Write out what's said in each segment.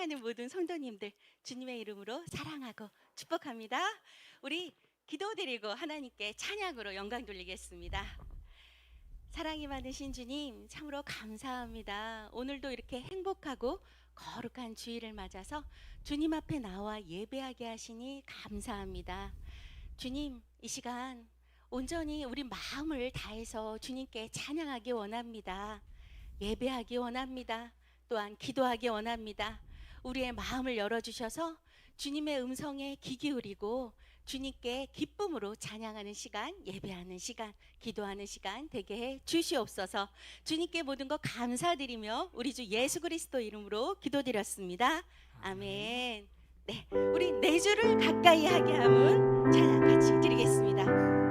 사랑하는 모든 성도님들 주님의 이름으로 사랑하고 축복합니다. 우리 기도드리고 하나님께 찬양으로 영광 돌리겠습니다. 사랑이 많으신 주님 참으로 감사합니다. 오늘도 이렇게 행복하고 거룩한 주일을 맞아서 주님 앞에 나와 예배하게 하시니 감사합니다. 주님 이 시간 온전히 우리 마음을 다해서 주님께 찬양하기 원합니다. 예배하기 원합니다. 또한 기도하기 원합니다. 우리의 마음을 열어주셔서 주님의 음성에 귀 기울이고 주님께 기쁨으로 찬양하는 시간, 예배하는 시간, 기도하는 시간 되게 해 주시옵소서. 주님께 모든 것 감사드리며 우리 주 예수 그리스도 이름으로 기도드렸습니다. 아멘. 네, 우리 네 주를 가까이 하게 함은 찬양 같이 드리겠습니다.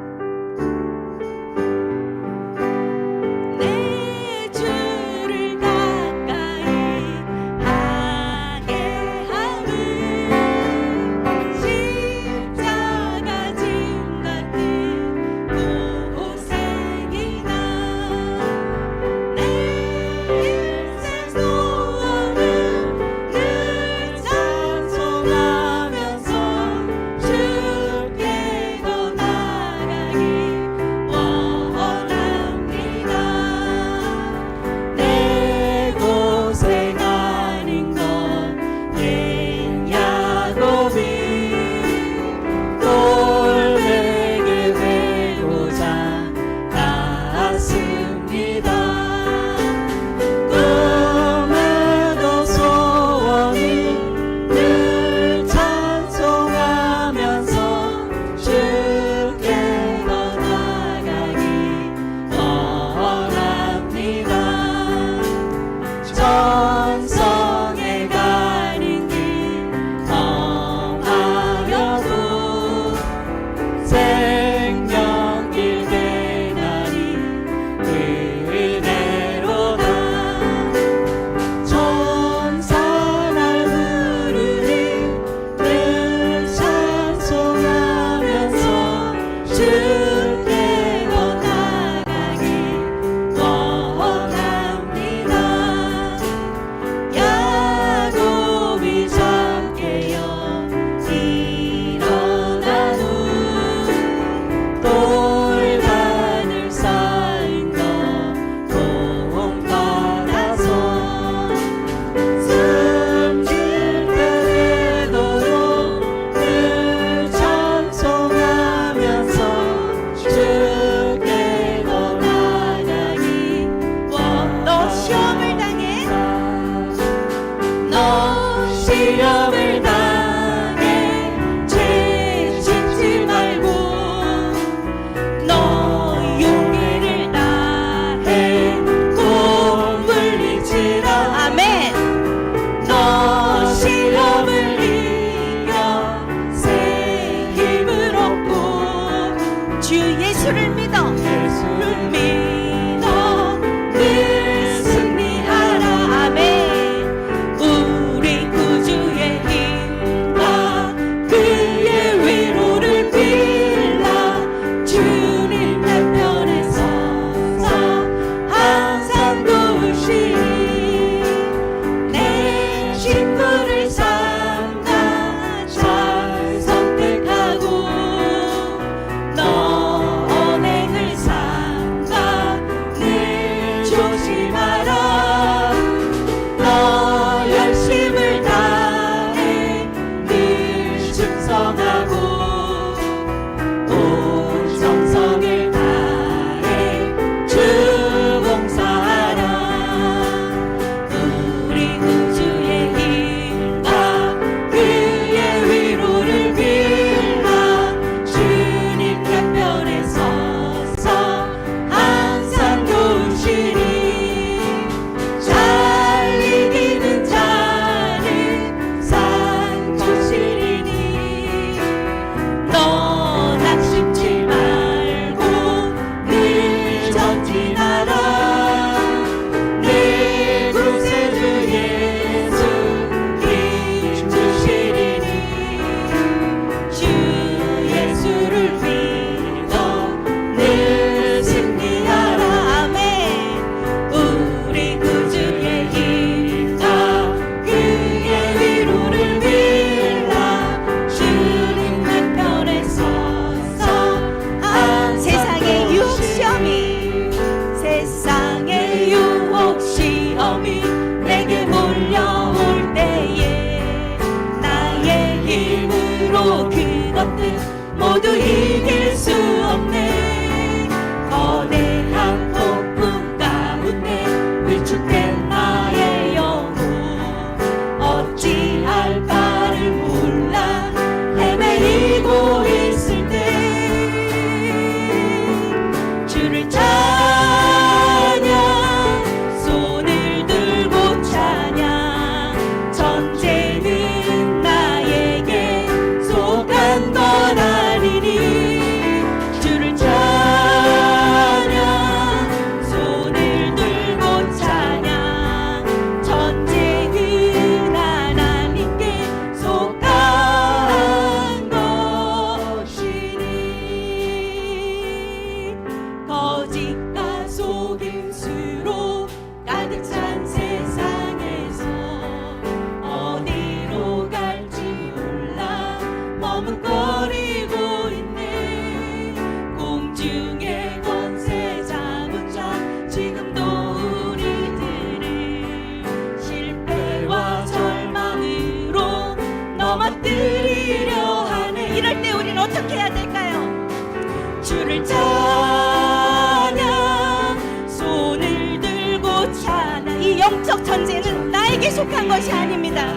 영적 전쟁은 나에게 속한 것이 아닙니다.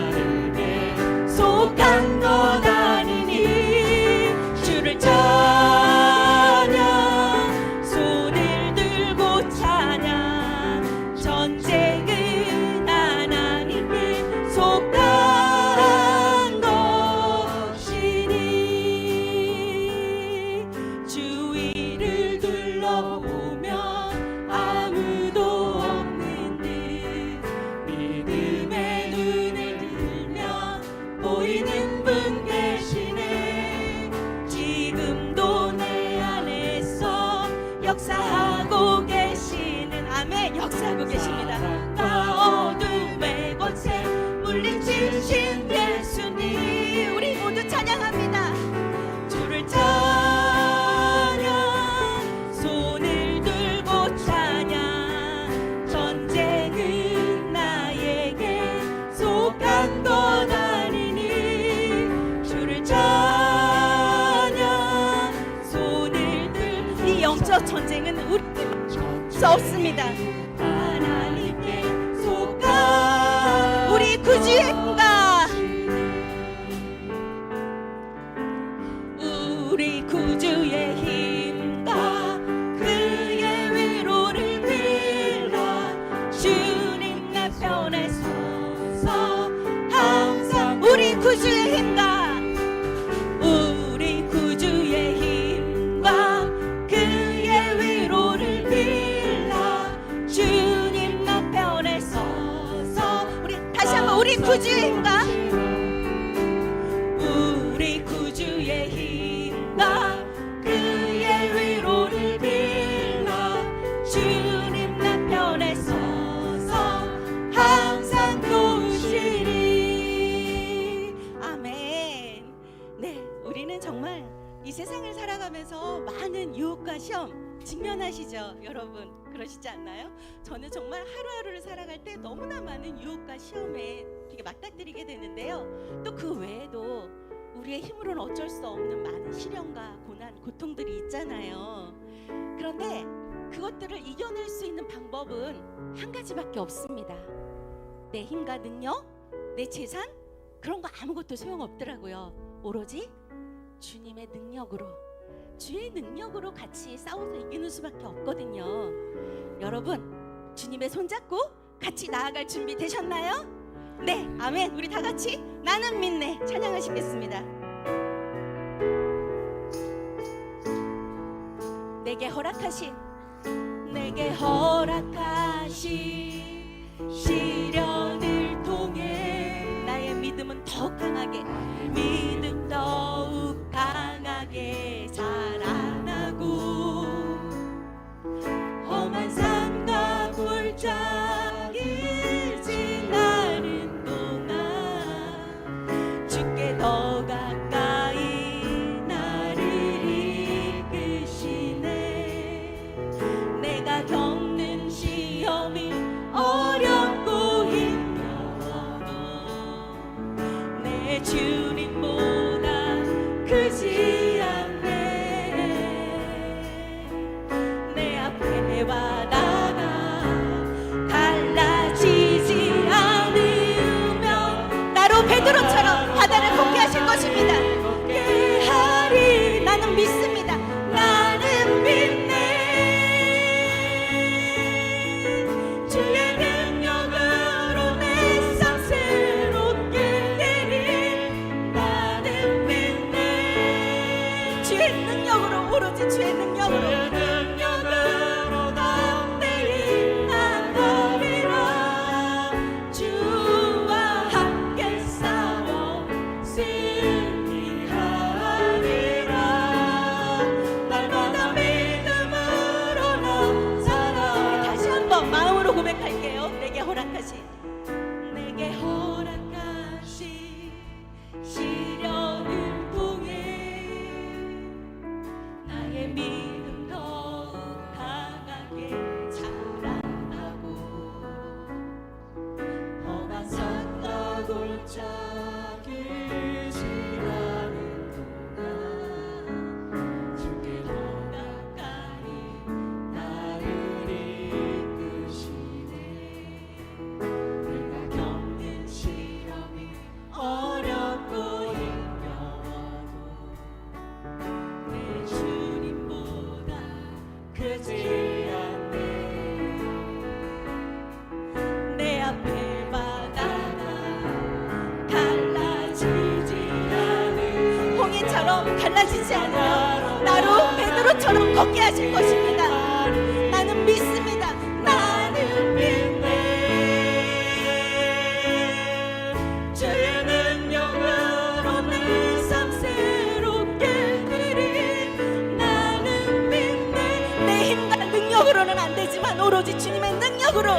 속한 보이는 분 계시네 지금도 내 안에서 역사하고 계시는 아멘. 역사하고 계십니다. 영적 전쟁은 우리 수 없습니다. 우리 힘과 우리 구주의 힘과 그의 위로를 빌라 주님 내 편에 서서 항상 도우시리 아멘. 네, 우리는 정말 이 세상을 살아가면서 많은 유혹과 시험 직면하시죠, 여러분. 그러시지 않나요? 저는 정말 하루하루를 살아갈 때 너무나 많은 유혹과 시험에 되게 맞닥뜨리게 되는데요. 또 그 외에도 우리의 힘으로는 어쩔 수 없는 많은 시련과 고난, 고통들이 있잖아요. 그런데 그것들을 이겨낼 수 있는 방법은 한 가지밖에 없습니다. 내 힘과 능력, 내 재산, 그런 거 아무것도 소용없더라고요. 오로지 주님의 능력으로, 주의 능력으로 같이 싸워서 이기는 수밖에 없거든요. 여러분, 주님의 손잡고 같이 나아갈 준비 되셨나요? 네, 아멘. 우리 다 같이 나는 믿네 찬양하시겠습니다. 내게 허락하신 내게 허락하신 church. 것처럼 걷게 하실 것입니다. 나는 믿습니다. 나는 믿네. 주의 능력으로 내 삶 새롭게 되리. 나는 믿네. 내 힘과 능력으로는 안 되지만 오로지 주님의 능력으로.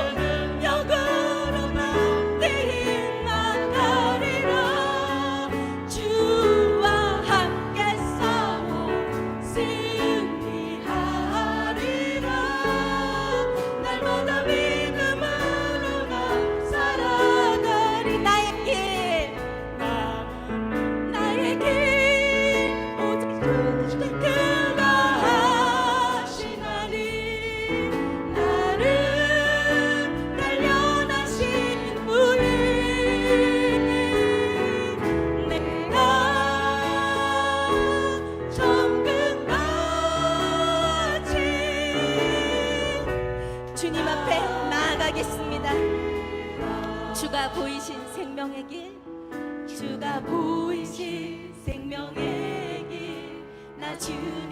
to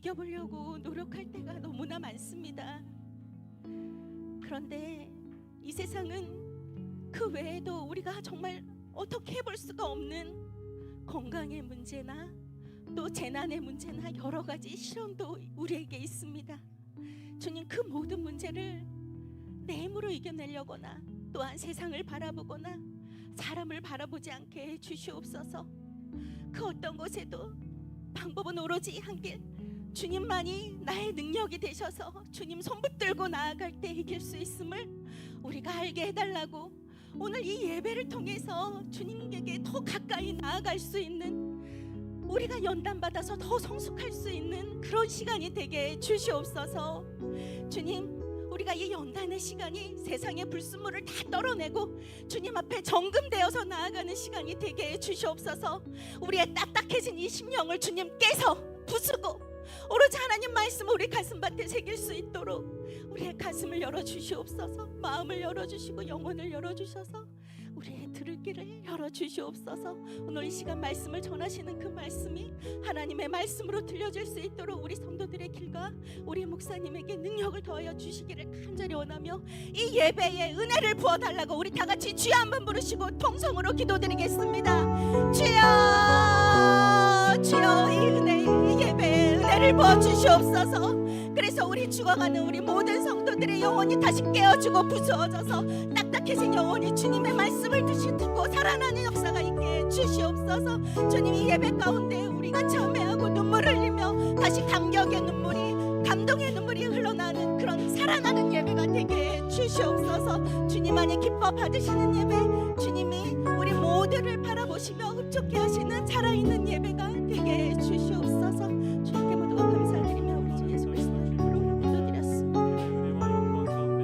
이겨보려고 노력할 때가 너무나 많습니다. 그런데 이 세상은 그 외에도 우리가 정말 어떻게 해볼 수가 없는 건강의 문제나 또 재난의 문제나 여러 가지 시련도 우리에게 있습니다. 주님 그 모든 문제를 내 힘으로 이겨내려거나 또한 세상을 바라보거나 사람을 바라보지 않게 해 주시옵소서. 그 어떤 곳에도 방법은 오로지 한 길. 주님만이 나의 능력이 되셔서 주님 손 붙들고 나아갈 때 이길 수 있음을 우리가 알게 해달라고 오늘 이 예배를 통해서 주님에게 더 가까이 나아갈 수 있는 우리가 연단 받아서 더 성숙할 수 있는 그런 시간이 되게 주시옵소서. 주님, 우리가 이 연단의 시간이 세상의 불순물을 다 떨어내고 주님 앞에 정금되어서 나아가는 시간이 되게 주시옵소서. 우리의 딱딱해진 이 심령을 주님 깨서 부수고 오로지 하나님 말씀 우리 가슴밭에 새길 수 있도록 우리의 가슴을 열어 주시옵소서. 마음을 열어 주시고 영혼을 열어 주셔서 우리의 들을 길을 열어 주시옵소서. 오늘 이 시간 말씀을 전하시는 그 말씀이 하나님의 말씀으로 들려질 수 있도록 우리 성도들의 길과 우리 목사님에게 능력을 더하여 주시기를 간절히 원하며 이 예배에 은혜를 부어 달라고 우리 다 같이 주여 한번 부르시고 통성으로 기도드리겠습니다. 주여 주여 부어 주시옵소서. 그래서 우리 죽어가는 우리 모든 성도들의 영혼이 다시 깨어지고 부수어져서 딱딱해진 영혼이 주님의 말씀을 듣고 살아나는 역사가 있게 해 주시옵소서. 주님 이 예배 가운데 우리가 참회하고 눈물을 흘리며 다시 감격의 눈물이 감동의 눈물이 흘러나는 그런 살아나는 예배가 되게 해 주시옵소서. 주님 안에 기뻐 받으시는 예배, 주님이 우리 모두를 바라보시며 흡족해 하시는 살아있는 예배가 되게 해 주시옵소서.